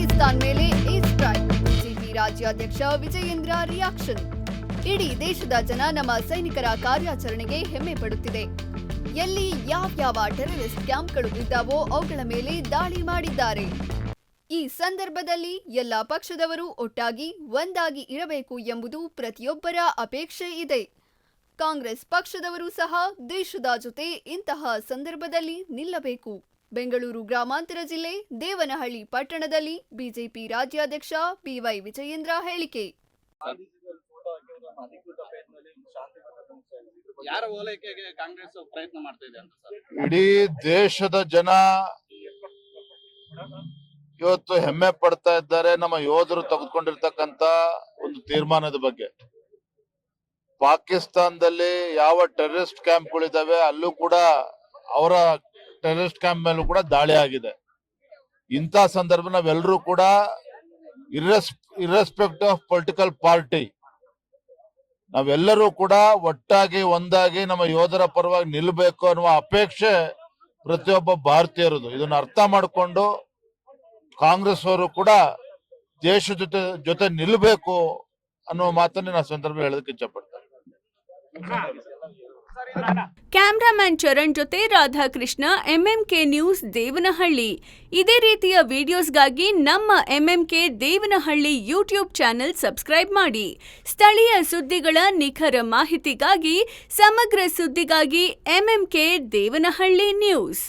ಪಾಕಿಸ್ತಾನ್ ಮೇಲೆ air strike BJP ರಾಜ್ಯಾಧ್ಯಕ್ಷ Vijayendra reaction. ಇಡೀ ದೇಶದ ಜನ ನಮ್ಮ ಸೈನಿಕರ ಕಾರ್ಯಾಚರಣೆಗೆ ಹೆಮ್ಮೆ ಪಡುತ್ತಿದೆ. ಎಲ್ಲಿ ಯಾವ್ಯಾವ ಟೆರರಿಸ್ಟ್ ಕ್ಯಾಂಪ್ಗಳು ಇದ್ದಾವೋ ಅವುಗಳ ಮೇಲೆ ದಾಳಿ ಮಾಡಿದ್ದಾರೆ. ಈ ಸಂದರ್ಭದಲ್ಲಿ ಎಲ್ಲ ಪಕ್ಷದವರು ಒಟ್ಟಾಗಿ ಒಂದಾಗಿ ಇರಬೇಕು ಎಂಬುದು ಪ್ರತಿಯೊಬ್ಬರ ಅಪೇಕ್ಷೆ ಇದೆ. ಕಾಂಗ್ರೆಸ್ ಪಕ್ಷದವರು ಸಹ ದೇಶದ ಜೊತೆ ಇಂತಹ ಸಂದರ್ಭದಲ್ಲಿ ನಿಲ್ಲಬೇಕು. ಬೆಂಗಳೂರು ಗ್ರಾಮಾಂತರ ಜಿಲ್ಲೆ ದೇವನಹಳ್ಳಿ ಪಟ್ಟಣದಲ್ಲಿ ಬಿಜೆಪಿ ರಾಜ್ಯಾಧ್ಯಕ್ಷ ಬಿವೈ ವಿಜಯೇಂದ್ರ ಹೇಳಿಕೆ. ಯಾರ ಓಲೈಕೆಗೆ ಕಾಂಗ್ರೆಸ್ ಪ್ರಯತ್ನ ಮಾಡ್ತಾ ಅಂತ ಸರ್? ಇಡೀ ದೇಶದ ಜನ ಇವತ್ತು ಹೆಮ್ಮೆ ಪಡ್ತಾ ಇದ್ದಾರೆ ನಮ್ಮ ಯೋಧರು ತೆಗೆದುಕೊಂಡಿರ್ತಕ್ಕಂತ ಒಂದು ತೀರ್ಮಾನದ ಬಗ್ಗೆ. ಪಾಕಿಸ್ತಾನದಲ್ಲಿ ಯಾವ ಟೆರರಿಸ್ಟ್ ಕ್ಯಾಂಪ್ಗಳಿದಾವೆ ಅಲ್ಲೂ ಕೂಡ ಅವರ ಟೆರರಿಸ್ಟ್ ಕ್ಯಾಂಪ್ ಮೇಲೂ ಕೂಡ ದಾಳಿ ಆಗಿದೆ. ಇಂಥ ಸಂದರ್ಭ ನಾವೆಲ್ಲರೂ ಕೂಡ ಇರ್ರೆಸ್ ಇರ್ರೆಸ್ಪೆಕ್ಟ್ ಆಫ್ ಪೊಲಿಟಿಕಲ್ ಪಾರ್ಟಿ ನಾವೆಲ್ಲರೂ ಕೂಡ ಒಟ್ಟಾಗಿ, ಒಂದಾಗಿ ನಮ್ಮ ಯೋಧರ ಪರವಾಗಿ ನಿಲ್ಲಬೇಕು ಅನ್ನುವ ಅಪೇಕ್ಷೆ ಪ್ರತಿಯೊಬ್ಬ ಭಾರತೀಯರದು. ಇದನ್ನ ಅರ್ಥ ಮಾಡಿಕೊಂಡು ಕಾಂಗ್ರೆಸ್ ಅವರು ಕೂಡ ದೇಶ ಜೊತೆ ಜೊತೆ ನಿಲ್ಲಬೇಕು ಅನ್ನುವ ಮಾತನ್ನ ನಾನು ಸಂದರ್ಭ ಹೇಳೋದಕ್ಕೆ ಇಚ್ಛಪಡ್ತೇನೆ ಕ್ಯಾಮ್ರಾಮ್ಯಾನ್ ಚರಣ್ ಜೊತೆ ರಾಧಾಕೃಷ್ಣ ಎಂಎಂಕೆ ನ್ಯೂಸ್ ದೇವನಹಳ್ಳಿ. ಇದೇ ರೀತಿಯ ವಿಡಿಯೋಸ್ಗಾಗಿ ನಮ್ಮ MMK Devanahalli YouTube channel subscribe ಮಾಡಿ. ಸ್ಥಳೀಯ ಸುದ್ದಿಗಳ ನಿಖರ ಮಾಹಿತಿಗಾಗಿ, ಸಮಗ್ರ ಸುದ್ದಿಗಾಗಿ ಎಂಎಂಕೆ ದೇವನಹಳ್ಳಿ ನ್ಯೂಸ್